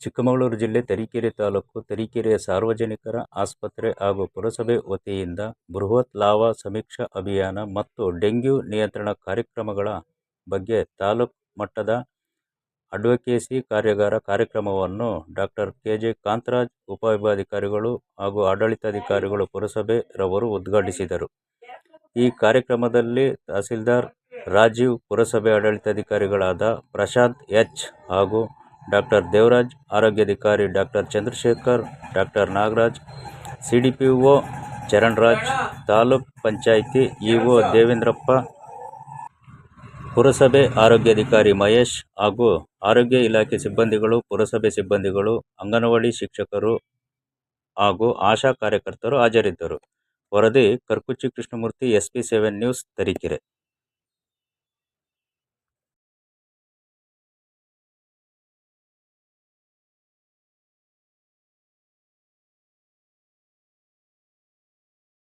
ಚಿಕ್ಕಮಗಳೂರು ಜಿಲ್ಲೆ ತರೀಕೆರೆ ತಾಲೂಕು ತರೀಕೆರೆಯ ಸಾರ್ವಜನಿಕರ ಆಸ್ಪತ್ರೆ ಹಾಗೂ ಪುರಸಭೆ ವತಿಯಿಂದ ಬೃಹತ್ ಲಾವ ಸಮೀಕ್ಷಾ ಅಭಿಯಾನ ಮತ್ತು ಡೆಂಗ್ಯೂ ನಿಯಂತ್ರಣ ಕಾರ್ಯಕ್ರಮಗಳ ಬಗ್ಗೆ ತಾಲೂಕು ಮಟ್ಟದ ಅಡ್ವೊಕೇಸಿ ಕಾರ್ಯಾಗಾರ ಕಾರ್ಯಕ್ರಮವನ್ನು ಡಾಕ್ಟರ್ ಕೆ ಜೆ ಕಾಂತರಾಜ್ ಉಪವಿಭಾಗಾಧಿಕಾರಿಗಳು ಹಾಗೂ ಆಡಳಿತಾಧಿಕಾರಿಗಳು ಪುರಸಭೆ ರವರು ಉದ್ಘಾಟಿಸಿದರು. ಈ ಕಾರ್ಯಕ್ರಮದಲ್ಲಿ ತಹಸೀಲ್ದಾರ್ ರಾಜೀವ್, ಪುರಸಭೆ ಆಡಳಿತಾಧಿಕಾರಿಗಳಾದ ಪ್ರಶಾಂತ್ ಎಚ್ ಹಾಗೂ ಡಾಕ್ಟರ್ ದೇವರಾಜ್, ಆರೋಗ್ಯಾಧಿಕಾರಿ doctor Chandrashekhar, doctor Nagaraj C D P O Charanraj, taluk panchayat E O Devendrappa, ಪುರಸಭೆ ಆರೋಗ್ಯಾಧಿಕಾರಿ ಮಹೇಶ್ ಹಾಗೂ ಆರೋಗ್ಯ ಇಲಾಖೆ ಸಿಬ್ಬಂದಿಗಳು, ಪುರಸಭೆ ಸಿಬ್ಬಂದಿಗಳು, ಅಂಗನವಾಡಿ ಶಿಕ್ಷಕರು ಹಾಗೂ ಆಶಾ ಕಾರ್ಯಕರ್ತರು ಹಾಜರಿದ್ದರು. ವರದಿ Karkuchchi Krishnamurthy S P seven news Tarikere.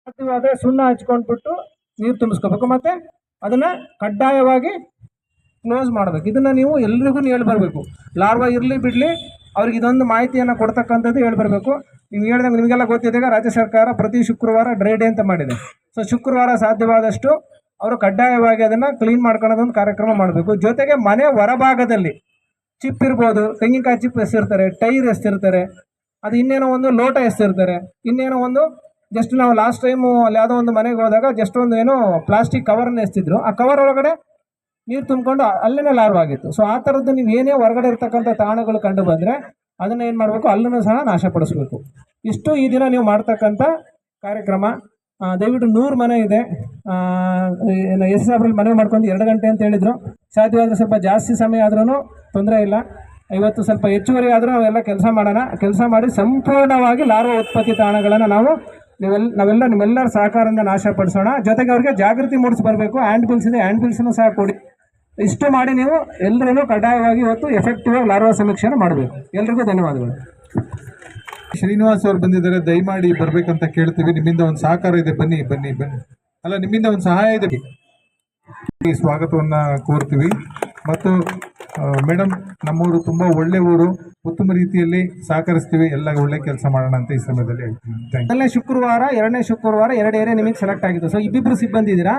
ಸಾಧ್ಯವಾದರೆ ಸುಣ್ಣ ಹಚ್ಕೊಂಡ್ಬಿಟ್ಟು ನೀರು ತುಂಬಿಸ್ಕೋಬೇಕು ಮತ್ತೆ ಅದನ್ನ ಕಡ್ಡಾಯವಾಗಿ ಕ್ಲೋಸ್ ಮಾಡಬೇಕು. ಇದನ್ನ ನೀವು ಎಲ್ರಿಗೂ ಹೇಳಿ ಬರಬೇಕು. ಲಾರ್ವಾ ಇರಲಿ ಬಿಡಲಿ, ಅವ್ರಿಗೆ ಇದೊಂದು ಮಾಹಿತಿಯನ್ನು ಕೊಡ್ತಕ್ಕಂಥದ್ದು ಹೇಳಿ ಬರಬೇಕು. ನೀವು ಹೇಳಿದಂಗೆ ನಿಮಗೆಲ್ಲ ಗೊತ್ತಿದ್ದಾಗ ರಾಜ್ಯ ಸರ್ಕಾರ ಪ್ರತಿ ಶುಕ್ರವಾರ ಡ್ರೈ ಡೇ ಅಂತ ಮಾಡಿದೆ. ಸೊ ಶುಕ್ರವಾರ ಸಾಧ್ಯವಾದಷ್ಟು ಅವರು ಕಡ್ಡಾಯವಾಗಿ ಅದನ್ನು ಕ್ಲೀನ್ ಮಾಡ್ಕೊಳ್ಳೋದೊಂದು ಕಾರ್ಯಕ್ರಮ ಮಾಡಬೇಕು. ಜೊತೆಗೆ ಮನೆ ಹೊರಭಾಗದಲ್ಲಿ ಚಿಪ್ ಇರ್ಬೋದು, ತೆಂಗಿನಕಾಯಿ ಚಿಪ್ ಎಸ್ತಿರ್ತಾರೆ ಟೈರ್ ಎಸ್ತಿರ್ತಾರೆ ಅದು ಇನ್ನೇನೋ ಒಂದು ಲೋಟ ಎಸ್ತಿರ್ತಾರೆ ಇನ್ನೇನೋ ಒಂದು ಜಸ್ಟ್ ನಾವು ಲಾಸ್ಟ್ ಟೈಮು ಅಲ್ಲಿ ಯಾವುದೋ ಒಂದು ಮನೆಗೆ ಹೋದಾಗ ಜಸ್ಟ್ ಒಂದು ಏನೋ ಪ್ಲಾಸ್ಟಿಕ್ ಕವರನ್ನು ಎಸ್ತಿದ್ರು ಆ ಕವರ್ ಒಳಗಡೆ ನೀರು ತುಂಬಿಕೊಂಡು ಅಲ್ಲೇ ಲಾರ್ವ್ ಆಗಿತ್ತು. ಸೊ ಆ ಥರದ್ದು ನೀವು ಏನೇ ಹೊರಗಡೆ ಇರ್ತಕ್ಕಂಥ ತಾಣಗಳು ಕಂಡು ಬಂದರೆ ಅದನ್ನು ಏನು ಮಾಡಬೇಕು? ಅಲ್ಲೂ ಸಹ ನಾಶಪಡಿಸ್ಬೇಕು ಇಷ್ಟು ಈ ದಿನ ನೀವು ಮಾಡ್ತಕ್ಕಂಥ ಕಾರ್ಯಕ್ರಮ. ದಯವಿಟ್ಟು ನೂರು ಮನೆ ಇದೆ. ಎಸ್ ಸಾಬ್ರಲ್ಲಿ ಮನೆ ಮಾಡ್ಕೊಂಡು ಎರಡು ಗಂಟೆ ಅಂತ ಹೇಳಿದರು. ಸಾಧ್ಯವಾದರೆ ಸ್ವಲ್ಪ ಜಾಸ್ತಿ ಸಮಯ ಆದ್ರೂ ತೊಂದರೆ ಇಲ್ಲ. ಇವತ್ತು ಸ್ವಲ್ಪ ಹೆಚ್ಚುವರಿ ಆದರೂ ಅವೆಲ್ಲ ಕೆಲಸ ಮಾಡೋಣ. ಕೆಲಸ ಮಾಡಿ ಸಂಪೂರ್ಣವಾಗಿ ಲಾರ್ವ ಉತ್ಪತ್ತಿ ತಾಣಗಳನ್ನು ನಾವು ನೀವೆಲ್ಲ ನಾವೆಲ್ಲ ನಿಮ್ಮೆಲ್ಲರ ಸಹಕಾರದಿಂದ ನಾಶಪಡಿಸೋಣ ಜೊತೆಗೆ ಅವ್ರಿಗೆ ಜಾಗೃತಿ ಮೂಡಿಸಿ ಬರಬೇಕು. ಹ್ಯಾಂಡ್ ಬಿಲ್ಸ್ ಇದೆ ಹ್ಯಾಂಡ್ ಬಿಲ್ಸನ್ನು ಸಹ ಕೊಡಿ. ಇಷ್ಟು ಮಾಡಿ ನೀವು ಎಲ್ಲರೂ ಕಡ್ಡಾಯವಾಗಿ ಇವತ್ತು ಎಫೆಕ್ಟಿವ್ ಆಗಿ ಲಾರ್ವಾ ಸಮೀಕ್ಷೆಯನ್ನು ಮಾಡಬೇಕು. ಎಲ್ರಿಗೂ ಧನ್ಯವಾದಗಳು. ಶ್ರೀನಿವಾಸ್ ಅವ್ರು ಬಂದಿದ್ದಾರೆ. ದಯಮಾಡಿ ಬರಬೇಕಂತ ಕೇಳ್ತೀವಿ. ನಿಮ್ಮಿಂದ ಒಂದು ಸಹಕಾರ ಇದೆ. ಬನ್ನಿ ಬನ್ನಿ ಬನ್ನಿ. ಅಲ್ಲ, ನಿಮ್ಮಿಂದ ಒಂದು ಸಹಾಯ ಇದೆ. ಸ್ವಾಗತವನ್ನು ಕೋರ್ತೀವಿ. ಮತ್ತು ಮೇಡಮ್ ನಮ್ಮೂರು ತುಂಬ ಒಳ್ಳೆ ಊರು. ಉತ್ತಮ ರೀತಿಯಲ್ಲಿ ಸಹಕರಿಸ್ತೀವಿ ಎಲ್ಲ ಒಳ್ಳೆ ಕೆಲಸ ಮಾಡೋಣ ಅಂತ ಈ ಸಮಯದಲ್ಲಿ ಹೇಳ್ತೀನಿ. ಮೊದಲನೇ ಶುಕ್ರವಾರ, ಎರಡನೇ ಶುಕ್ರವಾರ ಎರಡು ಏರಿಯಾ ನಿಮಗೆ ಸೆಲೆಕ್ಟ್ ಆಗಿದೆ ಸೊ ಇಬ್ಬಿಬ್ರು ಸಿಬ್ಬಂದಿ ಇದ್ದೀರಾ?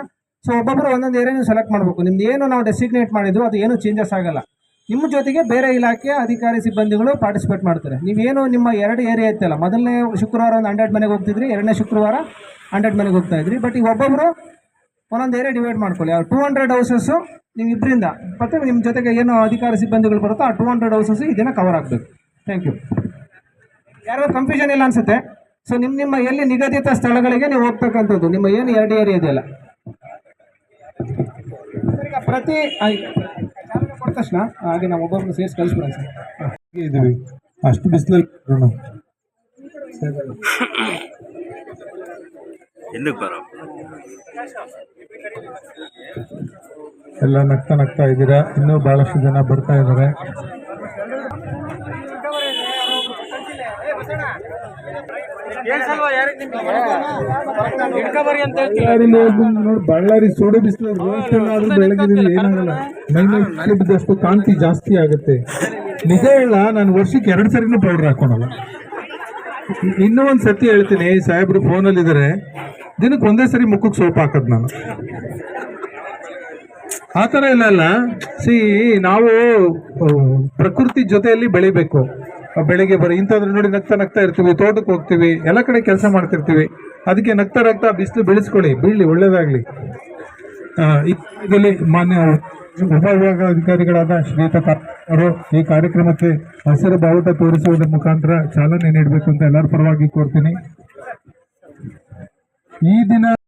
ಸೊ ಒಬ್ಬೊಬ್ಬರು ಒಂದೊಂದು ಏರಿಯಾ ನೀವು ಸೆಲೆಕ್ಟ್ ಮಾಡಬೇಕು. ನಿಮ್ದು ಏನು ನಾವು ಡೆಸಿಗ್ನೇಟ್ ಮಾಡಿದ್ರು ಅದು ಏನು ಚೇಂಜಸ್ ಆಗಲ್ಲ. ನಿಮ್ಮ ಜೊತೆಗೆ ಬೇರೆ ಇಲಾಖೆಯ ಅಧಿಕಾರಿ ಸಿಬ್ಬಂದಿಗಳು ಪಾರ್ಟಿಸಿಪೇಟ್ ಮಾಡ್ತಾರೆ. ನೀವೇನು ನಿಮ್ಮ ಎರಡು ಏರಿಯಾ ಇತ್ತಲ್ಲ ಮೊದಲನೇ ಶುಕ್ರವಾರ ಒಂದು ಹಂಡ್ರೆಡ್ ಮನೆಗೆ ಹೋಗ್ತಿದ್ರಿ, ಎರಡನೇ ಶುಕ್ರವಾರ ಹಂಡ್ರೆಡ್ ಮನೆಗೆ ಹೋಗ್ತಾ ಇದ್ರಿ. ಬಟ್ ಈಗ ಒಬ್ಬೊಬ್ಬರು ಒಂದೊಂದು ಏರಿಯಾ ಡಿವೈಡ್ ಮಾಡ್ಕೊಳ್ಳಿ. ಆ ಟೂ ಹಂಡ್ರೆಡ್ ಹೌಸಸ್ಸು ನೀವು ಇಬ್ಬರಿಂದ ಮತ್ತು ನಿಮ್ಮ ಜೊತೆಗೆ ಏನು ಅಧಿಕಾರ ಸಿಬ್ಬಂದಿಗಳು ಬರುತ್ತೋ ಆ ಟೂ ಹಂಡ್ರೆಡ್ ಹೌಸಸ್ ಇದನ್ನು ಕವರ್ ಆಗಬೇಕು. ಥ್ಯಾಂಕ್ ಯು ಯಾರೋ ಕನ್ಫ್ಯೂಷನ್ ಇಲ್ಲ ಅನ್ಸುತ್ತೆ. ಸೊ ನಿಮ್ಮ ನಿಮ್ಮ ಎಲ್ಲಿ ನಿಗದಿತ ಸ್ಥಳಗಳಿಗೆ ನೀವು ಹೋಗ್ತಕ್ಕಂಥದ್ದು ನಿಮ್ಮ ಏನು ಎರಡು ಏರಿಯಾ ಇದೆಯಲ್ಲ? ಈಗ ಪ್ರತಿ ಕೊಟ್ಟ ತಕ್ಷಣ ಹಾಗೆ ನಾವು ಒಬ್ಬೊಬ್ಬರು ಸೇರಿಸಿ ಕಳಿಸ್ಬಿಡೋಣ ಸರ್. ಇದ್ದೀವಿ ಅಷ್ಟು ಬಿಸಿಲಲ್ಲಿ ಹಿಂದಕ್ಕೆ ಬರೋ. ಎಲ್ಲ ನಗ್ತಾ ನಗ್ತಾ ಇದ್ದೀರಾ? ಇನ್ನೂ ಬಹಳಷ್ಟು ಜನ ಬರ್ತಾ ಇದ್ದಾರೆ. ಬಳ್ಳಾರಿ ಸೋಡೆ ಬಿಸಿಲು ಬೆಳಗಿದ್ರೆ ಏನಾಗಲ್ಲ. ಮೈ ಮೈ ಬಿದ್ದಷ್ಟು ಕಾಂತಿ ಜಾಸ್ತಿ ಆಗುತ್ತೆ. ನಿಜ ಹೇಳ ನಾನು ವರ್ಷಕ್ಕೆ ಎರಡು ಸರಿನೂ ಪೌಡರ್ ಹಾಕೊಳಲ್ಲ. ಇನ್ನೂ ಒಂದು ಸತಿ ಹೇಳ್ತೀನಿ ಸಾಹೇಬ್ರು ಫೋನಲ್ಲಿ ಇದ್ದಾರೆ ದಿನಕ್ಕೆ ಒಂದೇ ಸರಿ ಮುಖಕ್ಕೆ ಸೋಪ್ ಹಾಕೋದು ನಾನು. ಆ ಥರ ಇಲ್ಲ ಅಲ್ಲ. ಸಿ, ನಾವು ಪ್ರಕೃತಿ ಜೊತೆಯಲ್ಲಿ ಬೆಳಿಬೇಕು. ಬೆಳಿಗ್ಗೆ ಬರೀ ಇಂಥದ್ರು ನೋಡಿ ನಗ್ತಾ ನಗ್ತಾ ಇರ್ತೀವಿ, ತೋಟಕ್ಕೆ ಹೋಗ್ತೀವಿ, ಎಲ್ಲ ಕಡೆ ಕೆಲಸ ಮಾಡ್ತಿರ್ತೀವಿ. ಅದಕ್ಕೆ ನಗ್ತಾ ನಗ್ತಾ ಬಿಸಿಲು ಬೆಳೆಸ್ಕೊಳ್ಳಿ, ಬೀಳಲಿ ಒಳ್ಳೇದಾಗ್ಲಿ. ಇದರಲ್ಲಿ ಮಾನ್ಯ ಉಪವಿಭಾಗಾಧಿಕಾರಿಗಳಾದ ಅಧಿಕಾರಿಗಳಾದ ಶ್ರೀತಾ ಅವರು ಈ ಕಾರ್ಯಕ್ರಮಕ್ಕೆ ಹಸಿರು ಬಾವುಟ ತೋರಿಸುವುದರ ಮುಖಾಂತರ ಚಾಲನೆ ನೀಡಬೇಕು ಅಂತ ಎಲ್ಲರ ಪರವಾಗಿ ಕೋರ್ತೀನಿ. ಈ ದಿನ